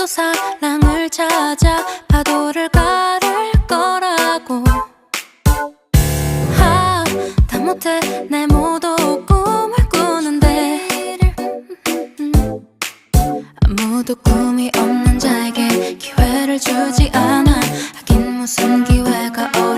또 사랑을 찾아 파도를 가를 거라고. 아, 다 못해 내 모두 꿈을 꾸는데. 아무도 꿈이 없는 자에게 기회를 주지 않아. 하긴 무슨 기회가 없